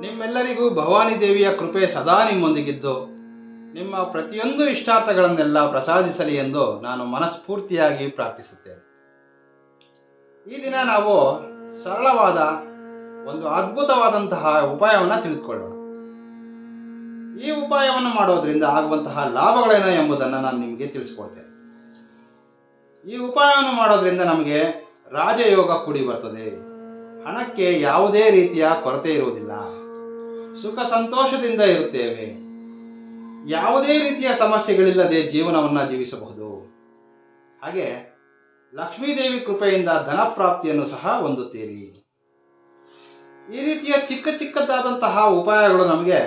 ನಿಮ್ಮೆಲ್ಲರಿಗೂ ಭವಾನಿ ದೇವಿಯ ಕೃಪೆ ಸದಾ ನಿಮ್ಮೊಂದಿಗಿದ್ದು, ನಿಮ್ಮ ಪ್ರತಿಯೊಂದು ಇಷ್ಟಾರ್ಥಗಳನ್ನೆಲ್ಲ ಪ್ರಸಾದಿಸಲಿ ಎಂದು ನಾನು ಮನಸ್ಫೂರ್ತಿಯಾಗಿ ಪ್ರಾರ್ಥಿಸುತ್ತೇನೆ. ಈ ದಿನ ನಾವು ಸರಳವಾದ, ಒಂದು ಅದ್ಭುತವಾದಂತಹ ಉಪಾಯವನ್ನು ತಿಳಿದುಕೊಳ್ಳೋಣ. ಈ ಉಪಾಯವನ್ನು ಮಾಡೋದ್ರಿಂದ ಆಗುವಂತಹ ಲಾಭಗಳೇನು ಎಂಬುದನ್ನು ನಾನು ನಿಮಗೆ ತಿಳಿಸ್ಕೊಡ್ತೇನೆ. ಈ ಉಪಾಯವನ್ನು ಮಾಡೋದ್ರಿಂದ ನಮಗೆ ರಾಜಯೋಗ ಕೂಡಿ ಬರ್ತದೆ. ಹಣಕ್ಕೆ ಯಾವುದೇ ರೀತಿಯ ಕೊರತೆ ಇರುವುದಿಲ್ಲ. ಸುಖ ಸಂತೋಷದಿಂದ ಇರುತ್ತೇವೆ. ಯಾವುದೇ ರೀತಿಯ ಸಮಸ್ಯೆಗಳಿಲ್ಲದೆ ಜೀವನವನ್ನು ಜೀವಿಸಬಹುದು. ಹಾಗೆ ಲಕ್ಷ್ಮೀದೇವಿ ಕೃಪೆಯಿಂದ ಧನ ಪ್ರಾಪ್ತಿಯನ್ನು ಸಹ ಹೊಂದುತ್ತೀರಿ. ಈ ರೀತಿಯ ಚಿಕ್ಕ ಚಿಕ್ಕದಾದಂತಹ ಉಪಾಯಗಳು ನಮಗೆ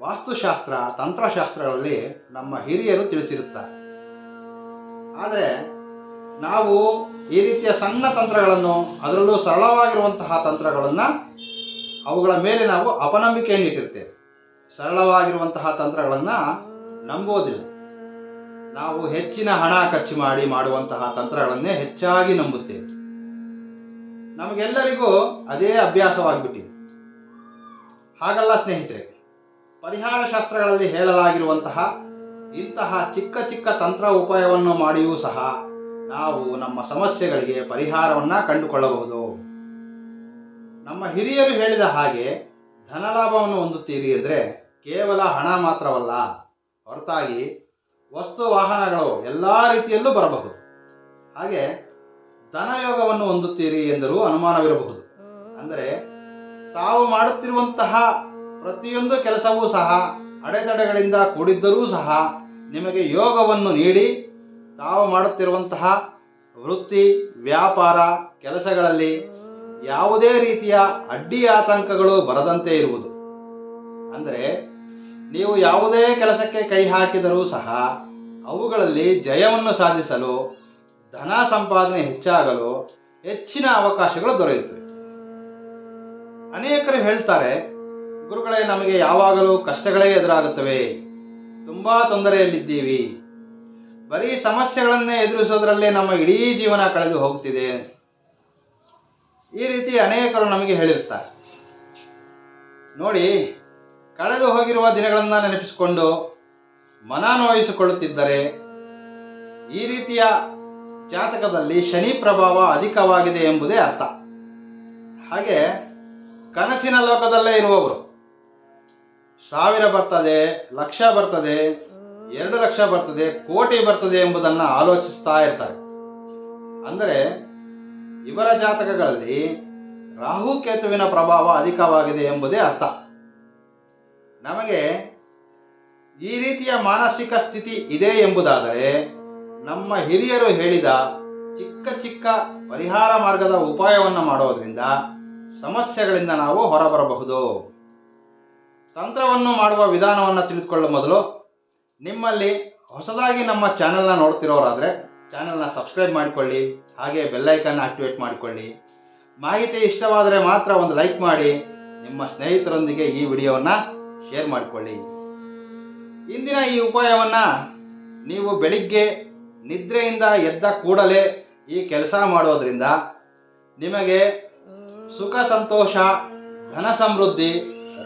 ವಾಸ್ತುಶಾಸ್ತ್ರ, ತಂತ್ರಶಾಸ್ತ್ರಗಳಲ್ಲಿ ನಮ್ಮ ಹಿರಿಯರು ತಿಳಿಸಿರುತ್ತಾರೆ. ಆದರೆ ನಾವು ಈ ರೀತಿಯ ಸಣ್ಣ ತಂತ್ರಗಳನ್ನು ಅದರಲ್ಲೂ ಸರಳವಾಗಿರುವಂತಹ ತಂತ್ರಗಳನ್ನು ಅವುಗಳ ಮೇಲೆ ನಾವು ಅಪನಂಬಿಕೆಯನ್ನು ಇಟ್ಟಿರ್ತೇವೆ. ಸರಳವಾಗಿರುವಂತಹ ತಂತ್ರಗಳನ್ನು ನಂಬೋದಿಲ್ಲ. ನಾವು ಹೆಚ್ಚಿನ ಹಣ ಖರ್ಚು ಮಾಡಿ ಮಾಡುವಂತಹ ತಂತ್ರಗಳನ್ನೇ ಹೆಚ್ಚಾಗಿ ನಂಬುತ್ತೇವೆ. ನಮಗೆಲ್ಲರಿಗೂ ಅದೇ ಅಭ್ಯಾಸವಾಗಿಬಿಟ್ಟಿದೆ. ಹಾಗಲ್ಲ ಸ್ನೇಹಿತರೆ ಪರಿಹಾರ ಶಾಸ್ತ್ರಗಳಲ್ಲಿ ಹೇಳಲಾಗಿರುವಂತಹ ಇಂತಹ ಚಿಕ್ಕ ಚಿಕ್ಕ ತಂತ್ರ ಉಪಾಯವನ್ನು ಮಾಡಿಯೂ ಸಹ ನಾವು ನಮ್ಮ ಸಮಸ್ಯೆಗಳಿಗೆ ಪರಿಹಾರವನ್ನು ಕಂಡುಕೊಳ್ಳಬಹುದು. ನಮ್ಮ ಹಿರಿಯರು ಹೇಳಿದ ಹಾಗೆ ಧನಲಾಭವನ್ನು ಹೊಂದುತ್ತೀರಿ ಅಂದರೆ ಕೇವಲ ಹಣ ಮಾತ್ರವಲ್ಲ, ಹೊರತಾಗಿ ವಸ್ತು ವಾಹನಗಳು ಎಲ್ಲ ರೀತಿಯಲ್ಲೂ ಬರಬಹುದು. ಹಾಗೆ ಧನಯೋಗವನ್ನು ಹೊಂದುತ್ತೀರಿ ಎಂದರೂ ಅನುಮಾನವಿರಬಹುದು. ಅಂದರೆ ತಾವು ಮಾಡುತ್ತಿರುವಂತಹ ಪ್ರತಿಯೊಂದು ಕೆಲಸವೂ ಸಹ, ಅಡೆತಡೆಗಳಿಂದ ಕೂಡಿದ್ದರೂ ಸಹ ನಿಮಗೆ ಯೋಗವನ್ನು ನೀಡಿ ತಾವು ಮಾಡುತ್ತಿರುವಂತಹ ವೃತ್ತಿ, ವ್ಯಾಪಾರ, ಕೆಲಸಗಳಲ್ಲಿ ಯಾವುದೇ ರೀತಿಯ ಅಡ್ಡಿ ಆತಂಕಗಳು ಬರದಂತೆ ಇರುವುದು. ಅಂದರೆ, ನೀವು ಯಾವುದೇ ಕೆಲಸಕ್ಕೆ ಕೈ ಹಾಕಿದರೂ ಸಹ ಅವುಗಳಲ್ಲಿ ಜಯವನ್ನು ಸಾಧಿಸಲು, ಧನ ಸಂಪಾದನೆ ಹೆಚ್ಚಾಗಲು ಹೆಚ್ಚಿನ ಅವಕಾಶಗಳು ದೊರೆಯುತ್ತವೆ. ಅನೇಕರು ಹೇಳ್ತಾರೆ, ಗುರುಗಳೇ, ನಮಗೆ ಯಾವಾಗಲೂ ಕಷ್ಟಗಳೇ ಎದುರಾಗುತ್ತವೆ. ತುಂಬ ತೊಂದರೆಯಲ್ಲಿದ್ದೀವಿ. ಬರೀ ಸಮಸ್ಯೆಗಳನ್ನೇ ಎದುರಿಸೋದರಲ್ಲೇ ನಮ್ಮ ಇಡೀ ಜೀವನ ಕಳೆದು ಹೋಗ್ತಿದೆ. ಈ ರೀತಿ ಅನೇಕರು ನಮಗೆ ಹೇಳಿರ್ತಾರೆ ನೋಡಿ, ಕಳೆದು ಹೋಗಿರುವ ದಿನಗಳನ್ನು ನೆನಪಿಸಿಕೊಂಡು ಮನನೋಯಿಸಿಕೊಳ್ಳುತ್ತಿದ್ದರೆ ಈ ರೀತಿಯ ಜಾತಕದಲ್ಲಿ ಶನಿ ಪ್ರಭಾವ ಅಧಿಕವಾಗಿದೆ ಎಂಬುದೇ ಅರ್ಥ. ಹಾಗೆ ಕನಸಿನ ಲೋಕದಲ್ಲೇ ಇರುವವರು. ಸಾವಿರ ಬರ್ತದೆ, ಲಕ್ಷ ಬರ್ತದೆ, ಎರಡು ಲಕ್ಷ ಬರ್ತದೆ, ಕೋಟಿ ಬರ್ತದೆ ಎಂಬುದನ್ನು ಆಲೋಚಿಸ್ತಾ ಇರ್ತಾರೆ. ಅಂದರೆ ಇವರ ಜಾತಕಗಳಲ್ಲಿ ರಾಹು ಕೇತುವಿನ ಪ್ರಭಾವ ಅಧಿಕವಾಗಿದೆ ಎಂಬುದೇ ಅರ್ಥ. ನಮಗೆ ಈ ರೀತಿಯ ಮಾನಸಿಕ ಸ್ಥಿತಿ ಇದೆ ಎಂಬುದಾದರೆ ನಮ್ಮ ಹಿರಿಯರು ಹೇಳಿದ ಚಿಕ್ಕ ಚಿಕ್ಕ ಪರಿಹಾರ ಮಾರ್ಗದ ಉಪಾಯವನ್ನು ಮಾಡುವುದರಿಂದ ಸಮಸ್ಯೆಗಳಿಂದ ನಾವು ಹೊರಬರಬಹುದು. ತಂತ್ರವನ್ನು ಮಾಡುವ ವಿಧಾನವನ್ನು ತಿಳಿದುಕೊಳ್ಳುವ ಮೊದಲು ನಿಮ್ಮಲ್ಲಿ ಹೊಸದಾಗಿ ನಮ್ಮ ಚಾನೆಲ್ನ ನೋಡ್ತಿರೋರಾದರೆ ಚಾನೆಲ್ನ ಸಬ್ಸ್ಕ್ರೈಬ್ ಮಾಡಿಕೊಳ್ಳಿ, ಹಾಗೆ ಬೆಲ್ಲೈಕನ್ ಆಕ್ಟಿವೇಟ್ ಮಾಡಿಕೊಳ್ಳಿ. ಮಾಹಿತಿ ಇಷ್ಟವಾದರೆ ಮಾತ್ರ ಒಂದು ಲೈಕ್ ಮಾಡಿ, ನಿಮ್ಮ ಸ್ನೇಹಿತರೊಂದಿಗೆ ಈ ವಿಡಿಯೋವನ್ನು ಶೇರ್ ಮಾಡಿಕೊಳ್ಳಿ. ಇಂದಿನ ಈ ಉಪಾಯವನ್ನು ನೀವು ಬೆಳಿಗ್ಗೆ ನಿದ್ರೆಯಿಂದ ಎದ್ದ ಕೂಡಲೇ ಈ ಕೆಲಸ ಮಾಡೋದರಿಂದ ನಿಮಗೆ ಸುಖ, ಸಂತೋಷ, ಧನ ಸಮೃದ್ಧಿ,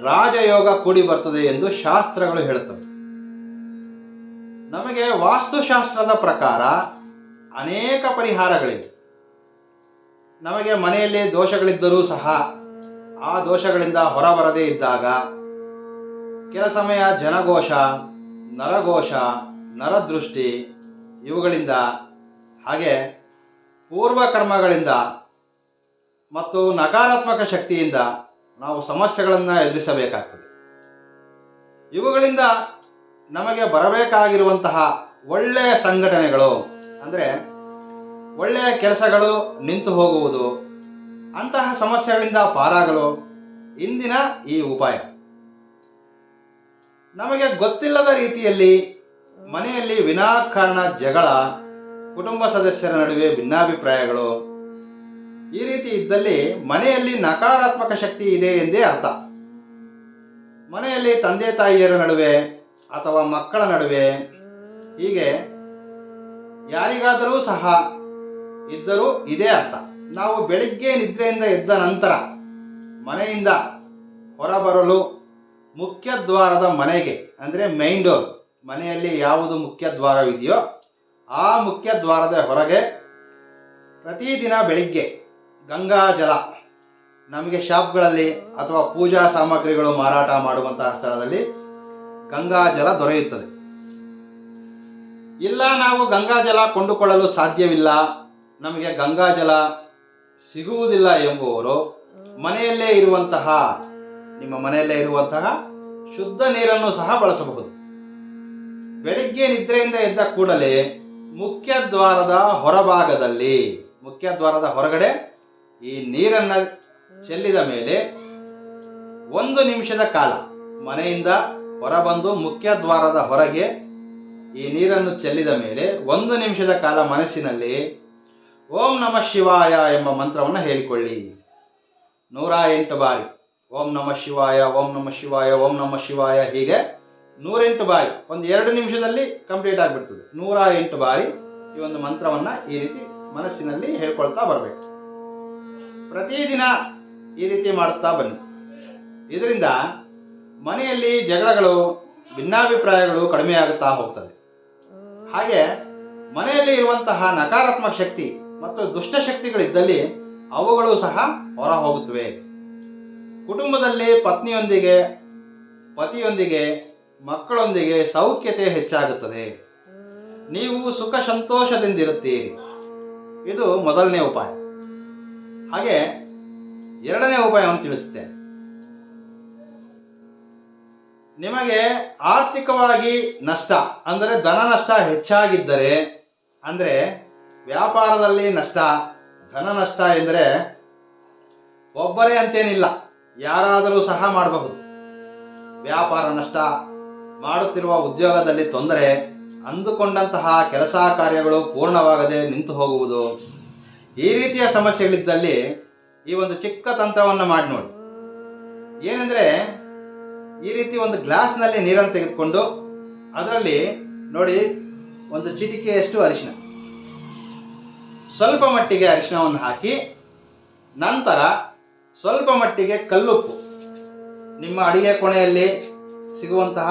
ರಾಜಯೋಗ ಕೂಡಿ ಬರ್ತದೆ ಎಂದು ಶಾಸ್ತ್ರಗಳು ಹೇಳುತ್ತವೆ. ನಮಗೆ ವಾಸ್ತುಶಾಸ್ತ್ರದ ಪ್ರಕಾರ ಅನೇಕ ಪರಿಹಾರಗಳಿವೆ. ನಮಗೆ ಮನೆಯಲ್ಲಿ ದೋಷಗಳಿದ್ದರೂ ಸಹ ಆ ದೋಷಗಳಿಂದ ಹೊರಬರದೇ ಇದ್ದಾಗ ಕೆಲ ಸಮಯ ಜನಘೋಷ, ನರಘೋಷ, ನರದೃಷ್ಟಿ ಇವುಗಳಿಂದ ಹಾಗೆ ಪೂರ್ವಕರ್ಮಗಳಿಂದ ಮತ್ತು ನಕಾರಾತ್ಮಕ ಶಕ್ತಿಯಿಂದ ನಾವು ಸಮಸ್ಯೆಗಳನ್ನು ಎದುರಿಸಬೇಕಾಗ್ತದೆ. ಇವುಗಳಿಂದ ನಮಗೆ ಬರಬೇಕಾಗಿರುವಂತಹ ಒಳ್ಳೆಯ ಸಂಘಟನೆಗಳು ಅಂದರೆ ಒಳ್ಳೆಯ ಕೆಲಸಗಳು ನಿಂತು ಹೋಗುವುದು, ಅಂತಹ ಸಮಸ್ಯೆಗಳಿಂದ ಪಾರಾಗಲು ಇಂದಿನ ಈ ಉಪಾಯ. ನಮಗೆ ಗೊತ್ತಿಲ್ಲದ ರೀತಿಯಲ್ಲಿ ಮನೆಯಲ್ಲಿ ವಿನಾಕಾರಣ ಜಗಳ, ಕುಟುಂಬ ಸದಸ್ಯರ ನಡುವೆ ಭಿನ್ನಾಭಿಪ್ರಾಯಗಳು, ಈ ರೀತಿ ಇದ್ದಲ್ಲಿ ಮನೆಯಲ್ಲಿ ನಕಾರಾತ್ಮಕ ಶಕ್ತಿ ಇದೆ ಎಂದೇ ಅರ್ಥ. ಮನೆಯಲ್ಲಿ ತಂದೆ ತಾಯಿಯರ ನಡುವೆ ಅಥವಾ ಮಕ್ಕಳ ನಡುವೆ ಹೀಗೆ ಯಾರಿಗಾದರೂ ಸಹ ಇದ್ದರೂ ಇದೇ ಅರ್ಥ. ನಾವು ಬೆಳಿಗ್ಗೆ ನಿದ್ರೆಯಿಂದ ಎದ್ದ ನಂತರ ಮನೆಯಿಂದ ಹೊರಬರಲು ಮುಖ್ಯ ದ್ವಾರದ ಮನೆಗೆ, ಅಂದರೆ ಮೈನ್ ಡೋರ್ ಮನೆಯಲ್ಲಿ ಯಾವುದು ಮುಖ್ಯ ದ್ವಾರವಿದೆಯೋ ಆ ಮುಖ್ಯ ದ್ವಾರದ ಹೊರಗೆ ಪ್ರತಿದಿನ ಬೆಳಿಗ್ಗೆ ಗಂಗಾ ಜಲ, ನಮಗೆ ಶಾಪ್ಗಳಲ್ಲಿ ಅಥವಾ ಪೂಜಾ ಸಾಮಗ್ರಿಗಳು ಮಾರಾಟ ಮಾಡುವಂತಹ ಸ್ಥಳದಲ್ಲಿ ಗಂಗಾ ಜಲ ದೊರೆಯುತ್ತದೆ. ಇಲ್ಲ, ನಾವು ಗಂಗಾ ಜಲ ಕೊಂಡುಕೊಳ್ಳಲು ಸಾಧ್ಯವಿಲ್ಲ. ನಮಗೆ ಗಂಗಾ ಜಲ ಸಿಗುವುದಿಲ್ಲ ಎಂಬುವರು ಮನೆಯಲ್ಲೇ ಇರುವಂತಹ, ನಿಮ್ಮ ಮನೆಯಲ್ಲೇ ಇರುವಂತಹ ಶುದ್ಧ ನೀರನ್ನು ಸಹ ಬಳಸಬಹುದು. ಬೆಳಿಗ್ಗೆ ನಿದ್ರೆಯಿಂದ ಎದ್ದ ಕೂಡಲೇ ಮುಖ್ಯ ದ್ವಾರದ ಹೊರಭಾಗದಲ್ಲಿ, ಮುಖ್ಯ ದ್ವಾರದ ಹೊರಗಡೆ ಈ ನೀರನ್ನ ಚೆಲ್ಲಿದ ಮೇಲೆ ಒಂದು ನಿಮಿಷದ ಕಾಲ ಮನೆಯಿಂದ ಹೊರಬಂದು ಮುಖ್ಯ ದ್ವಾರದ ಹೊರಗೆ ಈ ನೀರನ್ನು ಚೆಲ್ಲಿದ ಮೇಲೆ ಒಂದು ನಿಮಿಷದ ಕಾಲ ಮನಸ್ಸಿನಲ್ಲಿ ಓಂ ನಮ ಶಿವಾಯ ಎಂಬ ಮಂತ್ರವನ್ನು ಹೇಳಿಕೊಳ್ಳಿ. ನೂರ ಎಂಟು ಬಾರಿ ಓಂ ನಮ ಶಿವಾಯ, ಓಂ ನಮ ಶಿವಾಯ, ಓಂ ನಮ ಶಿವಾಯ ಹೀಗೆ ನೂರೆಂಟು ಬಾರಿ ಒಂದು ಎರಡು ನಿಮಿಷದಲ್ಲಿ ಕಂಪ್ಲೀಟ್ ಆಗಿಬಿಡ್ತದೆ. ನೂರ ಎಂಟು ಬಾರಿ ಈ ಒಂದು ಮಂತ್ರವನ್ನು ಈ ರೀತಿ ಮನಸ್ಸಿನಲ್ಲಿ ಹೇಳ್ಕೊಳ್ತಾ ಬರಬೇಕು. ಪ್ರತಿದಿನ ಈ ರೀತಿ ಮಾಡುತ್ತಾ ಬನ್ನಿ. ಇದರಿಂದ ಮನೆಯಲ್ಲಿ ಜಗಳಗಳು, ಭಿನ್ನಾಭಿಪ್ರಾಯಗಳು ಕಡಿಮೆಯಾಗುತ್ತಾ ಹೋಗ್ತದೆ. ಹಾಗೆ ಮನೆಯಲ್ಲಿ ಇರುವಂತಹ ನಕಾರಾತ್ಮಕ ಶಕ್ತಿ ಮತ್ತು ದುಷ್ಟಶಕ್ತಿಗಳಿದ್ದಲ್ಲಿ ಅವುಗಳು ಸಹ ಹೊರ ಹೋಗುತ್ತವೆ ಕುಟುಂಬದಲ್ಲಿ ಪತ್ನಿಯೊಂದಿಗೆ, ಪತಿಯೊಂದಿಗೆ, ಮಕ್ಕಳೊಂದಿಗೆ ಸೌಖ್ಯತೆ ಹೆಚ್ಚಾಗುತ್ತದೆ. ನೀವು ಸುಖ ಸಂತೋಷದಿಂದಿರುತ್ತೀರಿ. ಇದು ಮೊದಲನೇ ಉಪಾಯ. ಹಾಗೆ ಎರಡನೇ ಉಪಾಯವನ್ನು ತಿಳಿಸುತ್ತೇನೆ. ನಿಮಗೆ ಆರ್ಥಿಕವಾಗಿ ನಷ್ಟ, ಅಂದರೆ ಧನ ನಷ್ಟ ಹೆಚ್ಚಾಗಿದ್ದರೆ, ಅಂದರೆ ವ್ಯಾಪಾರದಲ್ಲಿ ನಷ್ಟ, ಧನ ನಷ್ಟ ಎಂದರೆ ಒಬ್ಬರೇ ಅಂತೇನಿಲ್ಲ, ಯಾರಾದರೂ ಸಹ ಮಾಡಬಹುದು. ವ್ಯಾಪಾರ ನಷ್ಟ, ಮಾಡುತ್ತಿರುವ ಉದ್ಯೋಗದಲ್ಲಿ ತೊಂದರೆ, ಅಂದುಕೊಂಡಂತಹ ಕೆಲಸ ಕಾರ್ಯಗಳು ಪೂರ್ಣವಾಗದೆ ನಿಂತು ಹೋಗುವುದು. ಈ ರೀತಿಯ ಸಮಸ್ಯೆಗಳಿದ್ದಲ್ಲಿ ಈ ಒಂದು ಚಿಕ್ಕ ತಂತ್ರವನ್ನು ಮಾಡಿ ನೋಡಿ. ಏನೆಂದರೆ ಈ ರೀತಿ ಒಂದು ಗ್ಲಾಸ್ನಲ್ಲಿ ನೀರನ್ನು ತೆಗೆದುಕೊಂಡು ಅದರಲ್ಲಿ ನೋಡಿ ಒಂದು ಚಿಟಿಕೆಯಷ್ಟು ಅರಿಶಿನ. ಸ್ವಲ್ಪ ಮಟ್ಟಿಗೆ ಅರಿಶಿನವನ್ನು ಹಾಕಿ, ನಂತರ ಸ್ವಲ್ಪ ಮಟ್ಟಿಗೆ ಕಲ್ಲುಪ್ಪು. ನಿಮ್ಮ ಅಡಿಗೆ ಕೋಣೆಯಲ್ಲಿ ಸಿಗುವಂತಹ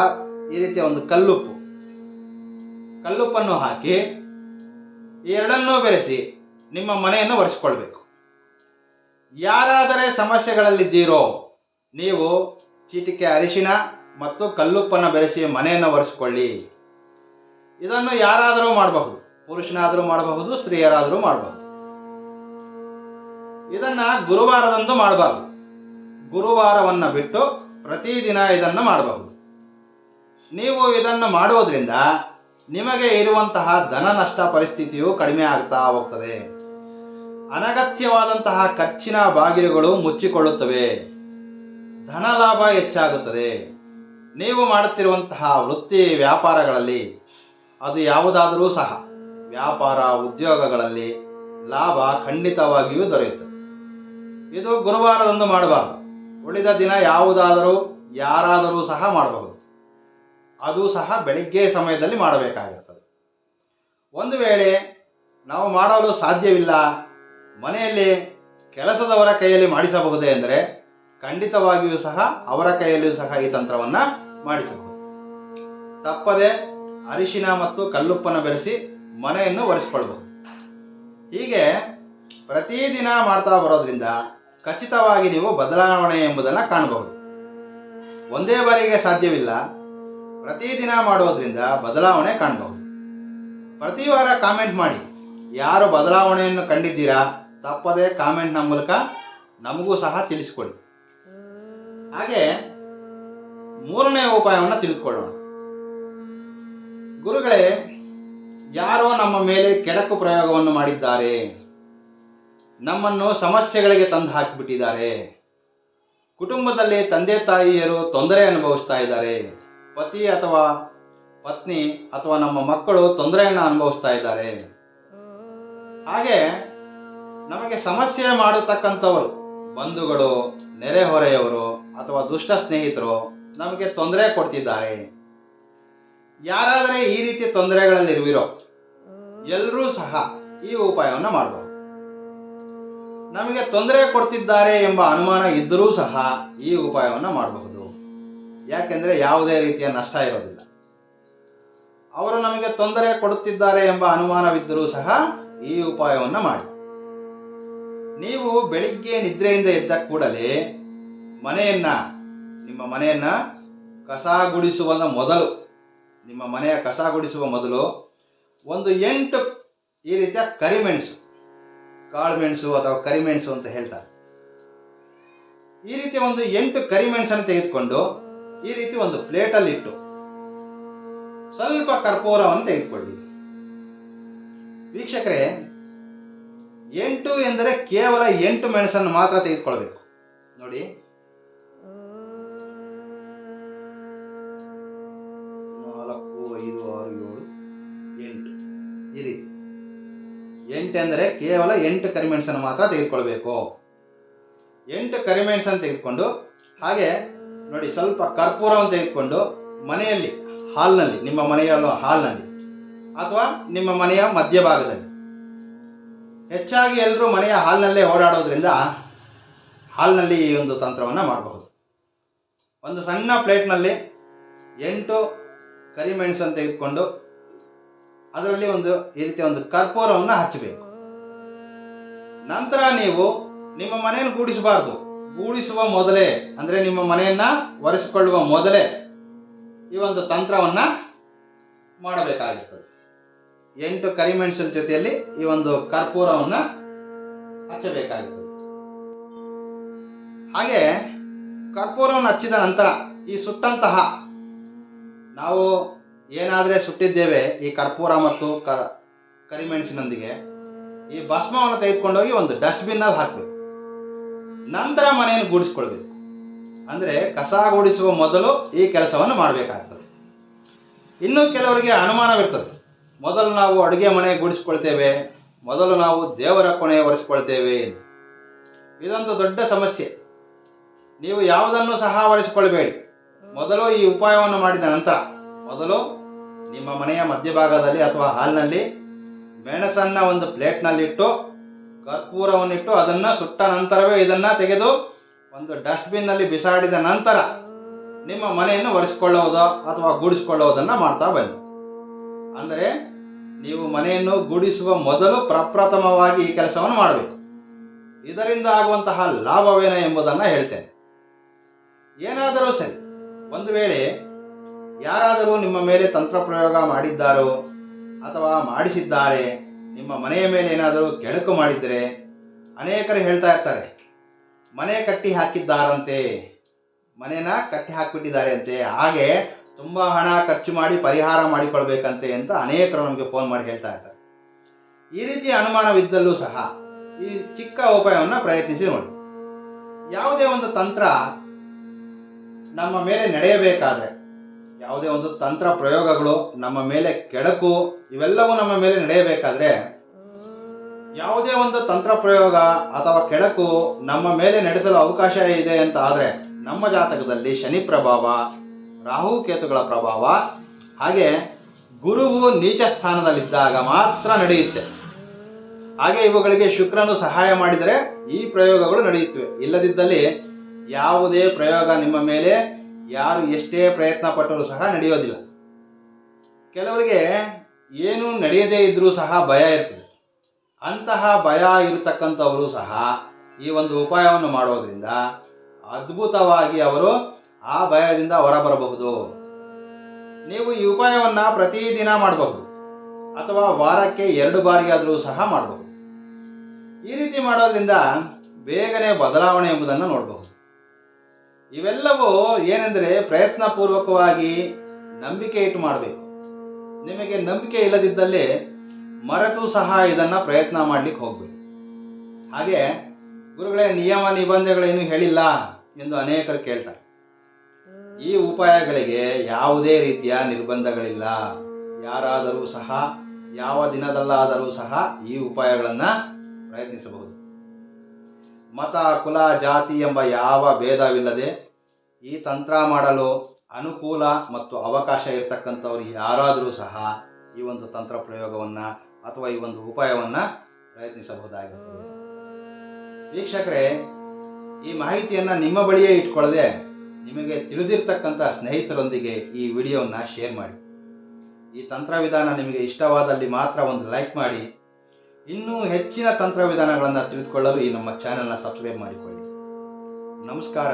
ಈ ರೀತಿಯ ಒಂದು ಕಲ್ಲುಪ್ಪು. ಕಲ್ಲುಪ್ಪನ್ನು ಹಾಕಿ ಎರಡನ್ನೂ ಬೆರೆಸಿ ನಿಮ್ಮ ಮನೆಯನ್ನು ಒರೆಸಿಕೊಳ್ಬೇಕು. ಯಾರಾದರೆ ಸಮಸ್ಯೆಗಳಲ್ಲಿದ್ದೀರೋ, ನೀವು ಚೀಟಿಕೆ ಅರಿಶಿನ ಮತ್ತು ಕಲ್ಲುಪ್ಪನ್ನು ಬೆರೆಸಿ ಮನೆಯನ್ನು ಒರೆಸಿಕೊಳ್ಳಿ. ಇದನ್ನು ಯಾರಾದರೂ ಮಾಡಬಹುದು. ಪುರುಷನಾದರೂ ಮಾಡಬಹುದು, ಸ್ತ್ರೀಯರಾದರೂ ಮಾಡಬಹುದು. ಇದನ್ನ ಗುರುವಾರದಂದು ಮಾಡಬಾರದು. ಗುರುವಾರವನ್ನು ಬಿಟ್ಟು ಪ್ರತಿದಿನ ಇದನ್ನು ಮಾಡಬಹುದು. ನೀವು ಇದನ್ನು ಮಾಡುವುದರಿಂದ ನಿಮಗೆ ಇರುವಂತಹ ಧನ ನಷ್ಟ ಪರಿಸ್ಥಿತಿಯು ಕಡಿಮೆ ಆಗ್ತಾ ಹೋಗ್ತದೆ. ಅನಗತ್ಯವಾದಂತಹ ಖರ್ಚಿನ ಬಾಗಿಲುಗಳು ಮುಚ್ಚಿಕೊಳ್ಳುತ್ತವೆ. ಧನ ಲಾಭ ಹೆಚ್ಚಾಗುತ್ತದೆ. ನೀವು ಮಾಡುತ್ತಿರುವಂತಹ ವೃತ್ತಿ ವ್ಯಾಪಾರಗಳಲ್ಲಿ ಅದು ಯಾವುದಾದರೂ ಸಹ ವ್ಯಾಪಾರ ಉದ್ಯೋಗಗಳಲ್ಲಿ ಲಾಭ ಖಂಡಿತವಾಗಿಯೂ ದೊರೆಯುತ್ತದೆ. ಇದು ಗುರುವಾರದಂದು ಮಾಡಬಾರದು. ಉಳಿದ ದಿನ ಯಾವುದಾದರೂ, ಯಾರಾದರೂ ಸಹ ಮಾಡಬಹುದು. ಅದು ಸಹ ಬೆಳಿಗ್ಗೆ ಸಮಯದಲ್ಲಿ ಮಾಡಬೇಕಾಗುತ್ತದೆ ಒಂದು ವೇಳೆ ನಾವು ಮಾಡಲು ಸಾಧ್ಯವಿಲ್ಲ, ಮನೆಯಲ್ಲಿ ಕೆಲಸದವರ ಕೈಯಲ್ಲಿ ಮಾಡಿಸಬಹುದೇ ಎಂದರೆ ಖಂಡಿತವಾಗಿಯೂ ಸಹ ಅವರ ಕೈಯಲ್ಲಿಯೂ ಸಹ ಈ ತಂತ್ರವನ್ನು ಮಾಡಿಸಬಹುದು. ತಪ್ಪದೆ ಅರಿಶಿನ ಮತ್ತು ಕಲ್ಲುಪ್ಪನ್ನು ಬೆರೆಸಿ ಮನೆಯನ್ನು ಒರೆಸಿಕೊಳ್ಬಹುದು ಹೀಗೆ ಪ್ರತಿದಿನ ಮಾಡ್ತಾ ಬರೋದ್ರಿಂದ ಖಚಿತವಾಗಿ ನೀವು ಬದಲಾವಣೆ ಎಂಬುದನ್ನು ಕಾಣಬಹುದು. ಒಂದೇ ಬಾರಿಗೆ ಸಾಧ್ಯವಿಲ್ಲ, ಪ್ರತಿದಿನ ಮಾಡೋದ್ರಿಂದ ಬದಲಾವಣೆ ಕಾಣಬಹುದು. ಪ್ರತಿ ವಾರ ಕಾಮೆಂಟ್ ಮಾಡಿ, ಯಾರು ಬದಲಾವಣೆಯನ್ನು ಕಂಡಿದ್ದೀರಾ? ತಪ್ಪದೆ ಕಾಮೆಂಟ್ನ ಮೂಲಕ ನಮಗೂ ಸಹ ತಿಳಿಸಿಕೊಡಿ. ಹಾಗೆ ಮೂರನೇ ಉಪಾಯವನ್ನು ತಿಳಿದುಕೊಳ್ಳೋಣ. ಗುರುಗಳೇ, ಯಾರೋ ನಮ್ಮ ಮೇಲೆ ಕೆಡಕು ಪ್ರಯೋಗವನ್ನು ಮಾಡಿದ್ದಾರೆ. ನಮ್ಮನ್ನು ಸಮಸ್ಯೆಗಳಿಗೆ ತಂದು ಹಾಕಿಬಿಟ್ಟಿದ್ದಾರೆ. ಕುಟುಂಬದಲ್ಲಿ ತಂದೆ ತಾಯಿಯರು ತೊಂದರೆ ಅನುಭವಿಸ್ತಾ ಇದ್ದಾರೆ. ಪತಿ ಅಥವಾ ಪತ್ನಿ ಅಥವಾ ನಮ್ಮ ಮಕ್ಕಳು ತೊಂದರೆಯನ್ನು ಅನುಭವಿಸ್ತಾ ಇದ್ದಾರೆ. ಹಾಗೆ ನಮಗೆ ಸಮಸ್ಯೆ ಮಾಡತಕ್ಕಂಥವರು ಬಂಧುಗಳು, ನೆರೆಹೊರೆಯವರು ಅಥವಾ ದುಷ್ಟ ಸ್ನೇಹಿತರು ನಮಗೆ ತೊಂದರೆ ಕೊಡ್ತಿದ್ದಾರೆ. ಯಾರಾದರೆ ಈ ರೀತಿ ತೊಂದರೆಗಳಲ್ಲಿ ಇರುವಿರೋ ಎಲ್ಲರೂ ಸಹ ಈ ಉಪಾಯವನ್ನು ಮಾಡಬಹುದು ನಮಗೆ ತೊಂದರೆ ಕೊಡ್ತಿದ್ದಾರೆ ಎಂಬ ಅನುಮಾನ ಇದ್ದರೂ ಸಹ ಈ ಉಪಾಯವನ್ನು ಮಾಡಬಹುದು. ಯಾಕೆಂದರೆ ಯಾವುದೇ ರೀತಿಯ ನಷ್ಟ ಇರೋದಿಲ್ಲ. ಅವರು ನಮಗೆ ತೊಂದರೆ ಕೊಡುತ್ತಿದ್ದಾರೆ ಎಂಬ ಅನುಮಾನವಿದ್ದರೂ ಸಹ ಈ ಉಪಾಯವನ್ನು ಮಾಡಿ. ನೀವು ಬೆಳಿಗ್ಗೆ ನಿದ್ರೆಯಿಂದ ಎದ್ದ ಕೂಡಲೇ ಮನೆಯನ್ನ, ನಿಮ್ಮ ಮನೆಯನ್ನ ಕಸ ಗುಡಿಸುವ ಮೊದಲು, ನಿಮ್ಮ ಮನೆಯ ಕಸ ಗುಡಿಸುವ ಮೊದಲು ಒಂದು ಎಂಟು ಈ ರೀತಿಯ ಕರಿಮೆಣಸು ಕಾಳುಮೆಣಸು ಅಥವಾ ಕರಿಮೆಣಸು ಅಂತ ಹೇಳ್ತಾರೆ. ಈ ರೀತಿ ಒಂದು ಎಂಟು ಕರಿಮೆಣಸನ್ನು ತೆಗೆದುಕೊಂಡು ಈ ರೀತಿ ಒಂದು ಪ್ಲೇಟಲ್ಲಿ ಇಟ್ಟು ಸ್ವಲ್ಪ ಕರ್ಪೂರವನ್ನು ತೆಗೆದುಕೊಳ್ಳಿ. ವೀಕ್ಷಕರೇ, ಎಂಟು ಎಂದರೆ ಕೇವಲ ಎಂಟು ಮೆಣಸನ್ನು ಮಾತ್ರ ತೆಗೆದುಕೊಳ್ಬೇಕು. ನೋಡಿ ಎಂಟೆಂದರೆ ಕೇವಲ ಎಂಟು ಕರಿಮೆಣಸನ್ನು ಮಾತ್ರ ತೆಗೆದುಕೊಳ್ಬೇಕು. ಎಂಟು ಕರಿಮೆಣಸನ್ನು ತೆಗೆದುಕೊಂಡು, ಹಾಗೆ ನೋಡಿ ಸ್ವಲ್ಪ ಕರ್ಪೂರವನ್ನು ತೆಗೆದುಕೊಂಡು ಮನೆಯಲ್ಲಿ, ಹಾಲ್ನಲ್ಲಿ, ನಿಮ್ಮ ಮನೆಯ ಹಾಲ್ನಲ್ಲಿ, ಅಥವಾ ನಿಮ್ಮ ಮನೆಯ ಮಧ್ಯಭಾಗದಲ್ಲಿ. ಹೆಚ್ಚಾಗಿ ಎಲ್ಲರೂ ಮನೆಯ ಹಾಲ್ನಲ್ಲೇ ಓಡಾಡೋದ್ರಿಂದ ಹಾಲ್ನಲ್ಲಿ ಈ ಒಂದು ತಂತ್ರವನ್ನು ಮಾಡಬಹುದು. ಒಂದು ಸಣ್ಣ ಪ್ಲೇಟ್ನಲ್ಲಿ ಎಂಟು ಕರಿಮೆಣಸನ್ನು ತೆಗೆದುಕೊಂಡು ಅದರಲ್ಲಿ ಒಂದು ಈ ರೀತಿಯ ಒಂದು ಕರ್ಪೂರವನ್ನು ಹಚ್ಚಬೇಕು. ನಂತರ ನೀವು ನಿಮ್ಮ ಮನೆಯನ್ನು ಗೂಡಿಸಬಾರ್ದು. ಗೂಡಿಸುವ ಮೊದಲೇ, ಅಂದರೆ ನಿಮ್ಮ ಮನೆಯನ್ನ ಒರೆಸಿಕೊಳ್ಳುವ ಮೊದಲೇ ಈ ಒಂದು ತಂತ್ರವನ್ನ ಮಾಡಬೇಕಾಗಿರ್ತದೆ. ಎಂಟು ಕರಿಮೆಣಸಿನ ಜೊತೆಯಲ್ಲಿ ಈ ಒಂದು ಕರ್ಪೂರವನ್ನು ಹಚ್ಚಬೇಕಾಗುತ್ತದೆ ಹಾಗೆ ಕರ್ಪೂರವನ್ನು ಹಚ್ಚಿದ ನಂತರ ಈ ಸುಟ್ಟಂತಹ ನಾವು ಏನಾದರೆ ಸುಟ್ಟಿದ್ದೇವೆ ಈ ಕರ್ಪೂರ ಮತ್ತು ಕ ಕರಿಮೆಣಸಿನೊಂದಿಗೆ ಈ ಭಸ್ಮವನ್ನು ತೆಗೆದುಕೊಂಡೋಗಿ ಒಂದು ಡಸ್ಟ್ಬಿನ್ನಲ್ಲಿ ಹಾಕಬೇಕು. ನಂತರ ಮನೆಯನ್ನು ಗೂಡಿಸ್ಕೊಳ್ಬೇಕು. ಅಂದರೆ ಕಸ ಗೂಡಿಸುವ ಮೊದಲು ಈ ಕೆಲಸವನ್ನು ಮಾಡಬೇಕಾಗ್ತದೆ. ಇನ್ನು ಕೆಲವರಿಗೆ ಅನುಮಾನವಿರ್ತದೆ. ಮೊದಲು ನಾವು ಅಡುಗೆ ಮನೆ ಗೂಡಿಸ್ಕೊಳ್ತೇವೆ, ಮೊದಲು ನಾವು ದೇವರ ಕೊನೆ ಒರೆಸ್ಕೊಳ್ತೇವೆ ಇದೊಂದು ದೊಡ್ಡ ಸಮಸ್ಯೆ. ನೀವು ಯಾವುದನ್ನು ಸಹ ಒರೆಸಿಕೊಳ್ಬೇಡಿ ಮೊದಲು ಈ ಉಪಾಯವನ್ನು ಮಾಡಿದ ನಂತರ. ಮೊದಲು ನಿಮ್ಮ ಮನೆಯ ಮಧ್ಯಭಾಗದಲ್ಲಿ ಅಥವಾ ಹಾಲ್ನಲ್ಲಿ ಮೆಣಸನ್ನ ಒಂದು ಪ್ಲೇಟ್ನಲ್ಲಿಟ್ಟು, ಕರ್ಪೂರವನ್ನಿಟ್ಟು ಅದನ್ನು ಸುಟ್ಟ ನಂತರವೇ ಇದನ್ನು ತೆಗೆದು ಒಂದು ಡಸ್ಟ್ಬಿನ್ನಲ್ಲಿ ಬಿಸಾಡಿದ ನಂತರ ನಿಮ್ಮ ಮನೆಯನ್ನು ಒರೆಸಿಕೊಳ್ಳುವುದೋ ಅಥವಾ ಗೂಡಿಸಿಕೊಳ್ಳುವುದನ್ನು ಮಾಡ್ತಾ ಬನ್ನಿ ಅಂದರೆ ನೀವು ಮನೆಯನ್ನು ಗೂಡಿಸುವ ಮೊದಲು ಪ್ರಪ್ರಥಮವಾಗಿ ಈ ಕೆಲಸವನ್ನು ಮಾಡಬೇಕು. ಇದರಿಂದ ಆಗುವಂತಹ ಲಾಭವೇನು ಎಂಬುದನ್ನು ಹೇಳ್ತೇನೆ. ಏನಾದರೂ ಸರಿ, ಒಂದು ವೇಳೆ ಯಾರಾದರೂ ನಿಮ್ಮ ಮೇಲೆ ತಂತ್ರ ಪ್ರಯೋಗ ಮಾಡಿದ್ದಾರೋ ಅಥವಾ ಮಾಡಿಸಿದ್ದಾರೆ, ನಿಮ್ಮ ಮನೆಯ ಮೇಲೆ ಏನಾದರೂ ಕೆಡಕು ಮಾಡಿದ್ದರೆ ಅನೇಕರು ಹೇಳ್ತಾ ಇರ್ತಾರೆ, ಮನೆ ಕಟ್ಟಿ ಹಾಕಿದ್ದಾರಂತೆ, ಮನೇನ ಕಟ್ಟಿ ಹಾಕಿಬಿಟ್ಟಿದ್ದಾರೆ ಅಂತೆ ಹಾಗೆ ತುಂಬ ಹಣ ಖರ್ಚು ಮಾಡಿ ಪರಿಹಾರ ಮಾಡಿಕೊಳ್ಬೇಕಂತೆ ಅಂತ ಅನೇಕರು ನಮಗೆ ಫೋನ್ ಮಾಡಿ ಹೇಳ್ತಾ ಇರ್ತಾರೆ. ಈ ರೀತಿ ಅನುಮಾನವಿದ್ದಲ್ಲೂ ಸಹ ಈ ಚಿಕ್ಕ ಉಪಾಯವನ್ನು ಪ್ರಯತ್ನಿಸಿ ನೋಡಿ. ಯಾವುದೇ ಒಂದು ತಂತ್ರ ನಮ್ಮ ಮೇಲೆ ನಡೆಯಬೇಕಾದ್ರೆ ಯಾವುದೇ ಒಂದು ತಂತ್ರ ಪ್ರಯೋಗಗಳು ನಮ್ಮ ಮೇಲೆ ಕೆಡಕು, ಇವೆಲ್ಲವೂ ನಮ್ಮ ಮೇಲೆ ನಡೆಯಬೇಕಾದ್ರೆ ಯಾವುದೇ ಒಂದು ತಂತ್ರ ಪ್ರಯೋಗ ಅಥವಾ ಕೆಡಕು ನಮ್ಮ ಮೇಲೆ ನಡೆಸಲು ಅವಕಾಶ ಇದೆ ಅಂತ ಆದರೆ ನಮ್ಮ ಜಾತಕದಲ್ಲಿ ಶನಿ ಪ್ರಭಾವ, ರಾಹು ಕೇತುಗಳ ಪ್ರಭಾವ, ಹಾಗೆ ಗುರುವು ನೀಚ ಸ್ಥಾನದಲ್ಲಿದ್ದಾಗ ಮಾತ್ರ ನಡೆಯುತ್ತೆ. ಹಾಗೆ ಇವುಗಳಿಗೆ ಶುಕ್ರನು ಸಹಾಯ ಮಾಡಿದರೆ ಈ ಪ್ರಯೋಗಗಳು ನಡೆಯುತ್ತವೆ. ಇಲ್ಲದಿದ್ದಲ್ಲಿ ಯಾವುದೇ ಪ್ರಯೋಗ ನಿಮ್ಮ ಮೇಲೆ ಯಾರು ಎಷ್ಟೇ ಪ್ರಯತ್ನ ಪಟ್ಟರೂ ಸಹ ನಡೆಯೋದಿಲ್ಲ. ಕೆಲವರಿಗೆ ಏನು ನಡೆಯದೇ ಇದ್ದರೂ ಸಹ ಭಯ ಇರ್ತದೆ. ಅಂತಹ ಭಯ ಇರತಕ್ಕಂಥವರು ಸಹ ಈ ಒಂದು ಉಪಾಯವನ್ನು ಮಾಡೋದ್ರಿಂದ ಅದ್ಭುತವಾಗಿ ಅವರು ಆ ಭಯದಿಂದ ಹೊರಬರಬಹುದು. ನೀವು ಈ ಉಪಾಯವನ್ನು ಪ್ರತಿದಿನ ಮಾಡಬಹುದು. ಅಥವಾ ವಾರಕ್ಕೆ ಎರಡು ಬಾರಿಯಾದರೂ ಸಹ ಮಾಡಬಹುದು. ಈ ರೀತಿ ಮಾಡೋದ್ರಿಂದ ಬೇಗನೆ ಬದಲಾವಣೆ ಎಂಬುದನ್ನು ನೋಡಬಹುದು. ಇವೆಲ್ಲವೂ ಏನೆಂದರೆ ಪ್ರಯತ್ನ ಪೂರ್ವಕವಾಗಿ ನಂಬಿಕೆ ಇಟ್ಟು ಮಾಡಬೇಕು. ನಿಮಗೆ ನಂಬಿಕೆ ಇಲ್ಲದಿದ್ದಲ್ಲಿ ಮರೆತು ಸಹ ಇದನ್ನು ಪ್ರಯತ್ನ ಮಾಡಲಿಕ್ಕೆ ಹೋಗಬೇಕು ಹಾಗೆ ಗುರುಗಳೇ, ನಿಯಮ ನಿಬಂಧನೆಗಳೇನು ಹೇಳಿಲ್ಲ ಎಂದು ಅನೇಕರು ಕೇಳ್ತಾರೆ. ಈ ಉಪಾಯಗಳಿಗೆ ಯಾವುದೇ ರೀತಿಯ ನಿರ್ಬಂಧಗಳಿಲ್ಲ. ಯಾರಾದರೂ ಸಹ, ಯಾವ ದಿನದಲ್ಲಾದರೂ ಸಹ ಈ ಉಪಾಯಗಳನ್ನು ಪ್ರಯತ್ನಿಸಬಹುದು. ಮತ, ಕುಲ, ಜಾತಿ ಎಂಬ ಯಾವ ಭೇದವಿಲ್ಲದೆ ಈ ತಂತ್ರ ಮಾಡಲು ಅನುಕೂಲ ಮತ್ತು ಅವಕಾಶ ಇರತಕ್ಕಂಥವ್ರು ಯಾರಾದರೂ ಸಹ ಈ ಒಂದು ತಂತ್ರ ಪ್ರಯೋಗವನ್ನು ಅಥವಾ ಈ ಒಂದು ಉಪಾಯವನ್ನು ಪ್ರಯತ್ನಿಸಬಹುದಾಗಿರುತ್ತದೆ ವೀಕ್ಷಕರೇ, ಈ ಮಾಹಿತಿಯನ್ನು ನಿಮ್ಮ ಬಳಿಯೇ ಇಟ್ಕೊಳ್ಳದೆ ನಿಮಗೆ ತಿಳಿದಿರ್ತಕ್ಕಂಥ ಸ್ನೇಹಿತರೊಂದಿಗೆ ಈ ವಿಡಿಯೋವನ್ನು ಶೇರ್ ಮಾಡಿ. ಈ ತಂತ್ರವಿಧಾನ ನಿಮಗೆ ಇಷ್ಟವಾದಲ್ಲಿ ಮಾತ್ರ ಒಂದು ಲೈಕ್ ಮಾಡಿ. ಇನ್ನೂ ಹೆಚ್ಚಿನ ತಂತ್ರವಿಧಾನಗಳನ್ನು ತಿಳಿದುಕೊಳ್ಳಲು ಈ ನಮ್ಮ ಚಾನೆಲ್ನ ಸಬ್ಸ್ಕ್ರೈಬ್ ಮಾಡಿಕೊಳ್ಳಿ. ನಮಸ್ಕಾರ.